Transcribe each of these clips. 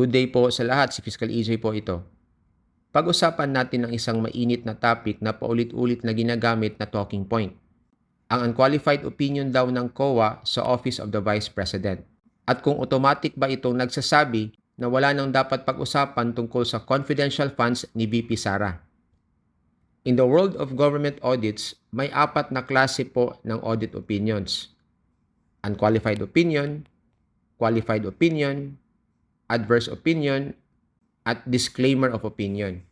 Good day po sa lahat, si Fiscal EJ po ito. Pag-usapan natin ang isang mainit na topic na paulit-ulit na ginagamit na talking point. Ang unqualified opinion daw ng COA sa Office of the Vice President. At kung automatic ba itong nagsasabi na wala nang dapat pag-usapan tungkol sa confidential funds ni VP Sara. In the world of government audits, may apat na klase po ng audit opinions. Unqualified opinion, qualified opinion, adverse opinion, at disclaimer of opinion.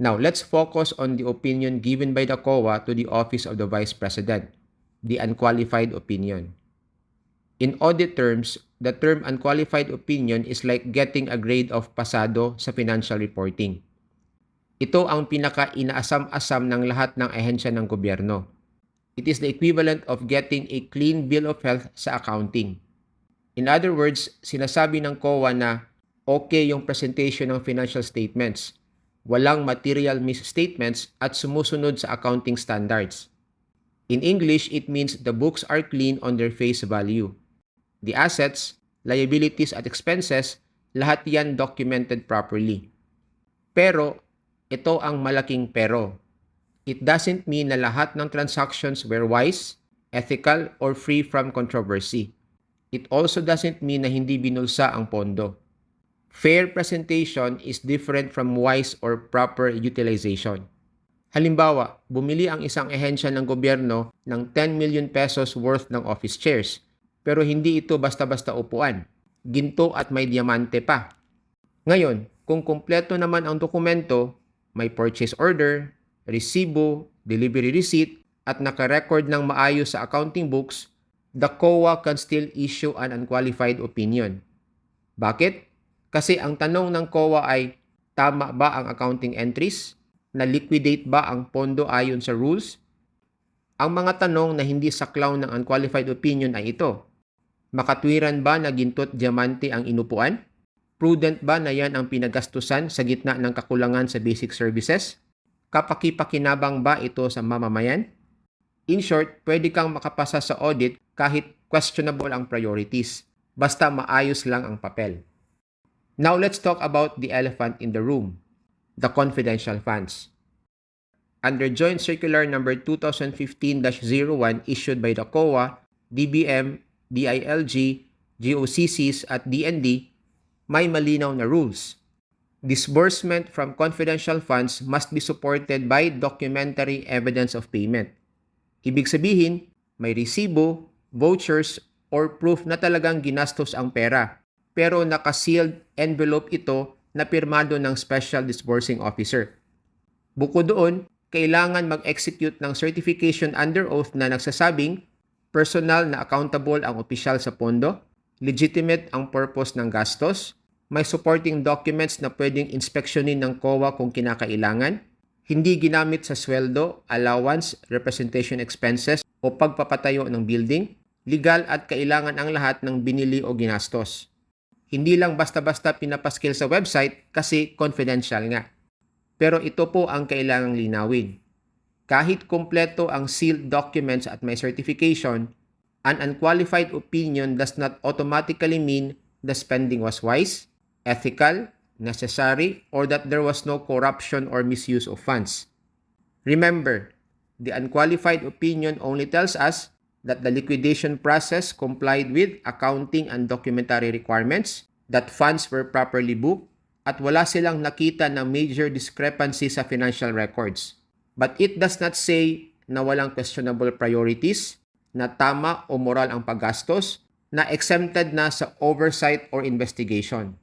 Now, let's focus on the opinion given by the COA to the Office of the Vice President, the unqualified opinion. In audit terms, the term unqualified opinion is like getting a grade of pasado sa financial reporting. Ito ang pinaka-inaasam-asam ng lahat ng ahensya ng gobyerno. It is the equivalent of getting a clean bill of health sa accounting. In other words, sinasabi ng COA na okay yung presentation ng financial statements, walang material misstatements at sumusunod sa accounting standards. In English, it means the books are clean on their face value. The assets, liabilities at expenses, lahat yan documented properly. Pero, ito ang malaking pero. It doesn't mean na lahat ng transactions were wise, ethical, or free from controversy it also doesn't mean na hindi binulsa ang pondo. Fair presentation is different from wise or proper utilization. Halimbawa, bumili ang isang ehensya ng gobyerno ng 10 million pesos worth ng office chairs, pero hindi ito basta-basta upuan. Ginto at may diamante pa. Ngayon, kung kumpleto naman ang dokumento, may purchase order, resibo, delivery receipt, at nakarecord ng maayos sa accounting books, the COA can still issue an unqualified opinion. Bakit? Kasi ang tanong ng COA ay, tama ba ang accounting entries? Na-liquidate ba ang pondo ayon sa rules? Ang mga tanong na hindi saklaw ng unqualified opinion ay ito. Makatwiran ba na gintot diamante ang inupuan? Prudent ba na yan ang pinagastusan sa gitna ng kakulangan sa basic services? Kapakipakinabang ba ito sa mamamayan? In short, pwede kang makapasa sa audit kahit questionable ang priorities. Basta maayos lang ang papel. Now let's talk about the elephant in the room, the confidential funds. Under Joint Circular number 2015-01 issued by the COA, DBM, DILG, GOCCs at DND, may malinaw na rules. Disbursement from confidential funds must be supported by documentary evidence of payment. Ibig sabihin, may resibo, vouchers, or proof na talagang ginastos ang pera. Pero naka-sealed envelope ito na pirmado ng Special Disbursing Officer. Bukod doon, kailangan mag-execute ng certification under oath na nagsasabing personal na accountable ang opisyal sa pondo, legitimate ang purpose ng gastos, may supporting documents na pwedeng inspeksyonin ng COA kung kinakailangan, hindi ginamit sa sweldo, allowance, representation expenses o pagpapatayo ng building, legal at kailangan ang lahat ng binili o ginastos. Hindi lang basta-basta pinapaskil sa website kasi confidential nga. Pero ito po ang kailangang linawin. Kahit kumpleto ang sealed documents at may certification, an unqualified opinion does not automatically mean the spending was wise, ethical, necessary, or that there was no corruption or misuse of funds. Remember, the unqualified opinion only tells us that the liquidation process complied with accounting and documentary requirements, that funds were properly booked, at wala silang nakita na major discrepancy sa financial records. But it does not say na walang questionable priorities, na tama o moral ang paggastos, na exempted na sa oversight or investigation.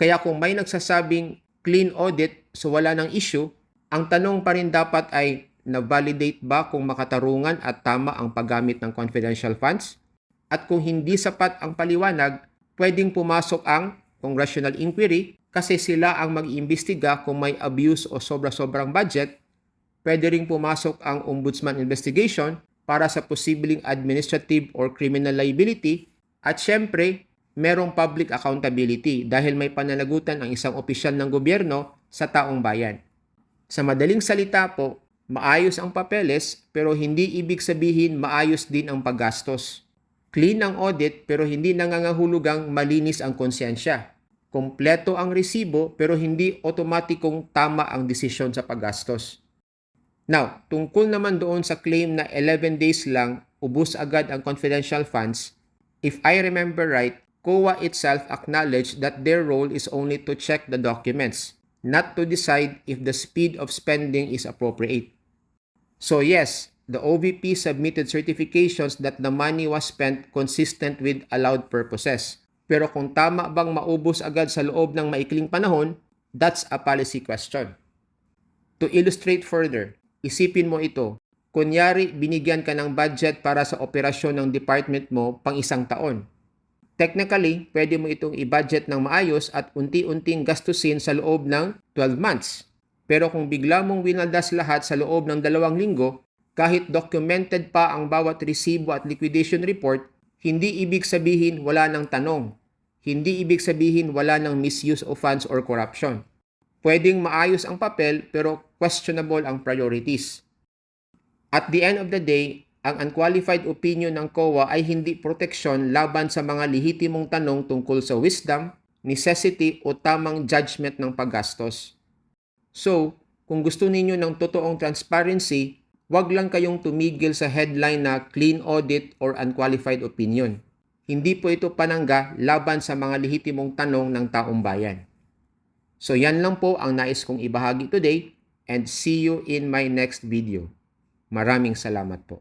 Kaya kung may nagsasabing clean audit so wala ng issue, ang tanong pa rin dapat ay na-validate ba kung makatarungan at tama ang paggamit ng confidential funds? At kung hindi sapat ang paliwanag, pwedeng pumasok ang congressional inquiry kasi sila ang mag-iimbestiga kung may abuse o sobra-sobrang budget. Pwede ring pumasok ang ombudsman investigation para sa posibleng administrative or criminal liability. At syempre, merong public accountability dahil may pananagutan ang isang opisyal ng gobyerno sa taong bayan. Sa madaling salita po, maayos ang papeles pero hindi ibig sabihin maayos din ang paggastos. Clean ang audit pero hindi nangangahulugang malinis ang konsensya. kompleto ang resibo pero hindi otomatikong tama ang desisyon sa paggastos. Now, tungkol naman doon sa claim na 11 days lang ubus agad ang confidential funds, if I remember right, COA itself acknowledged that their role is only to check the documents, not to decide if the speed of spending is appropriate. So yes, the OVP submitted certifications that the money was spent consistent with allowed purposes. Pero kung tama bang maubos agad sa loob ng maikling panahon, that's a policy question. To illustrate further, isipin mo ito. Kunyari, binigyan ka ng budget para sa operasyon ng department mo pang isang taon. Technically, pwede mo itong i-budget ng maayos at unti-unting gastusin sa loob ng 12 months. Pero kung bigla mong winaldas lahat sa loob ng dalawang linggo, kahit documented pa ang bawat resibo at liquidation report, hindi ibig sabihin wala ng tanong. Hindi ibig sabihin wala ng misuse of funds or corruption. Pwedeng maayos ang papel pero questionable ang priorities. At the end of the day, ang unqualified opinion ng COA ay hindi proteksyon laban sa mga lehitimong tanong tungkol sa wisdom, necessity o tamang judgment ng paggastos. So, kung gusto ninyo ng totoong transparency, wag lang kayong tumigil sa headline na clean audit or unqualified opinion. Hindi po ito panangga laban sa mga lehitimong tanong ng taong bayan. So yan lang po ang nais kong ibahagi today and see you in my next video. Maraming salamat po.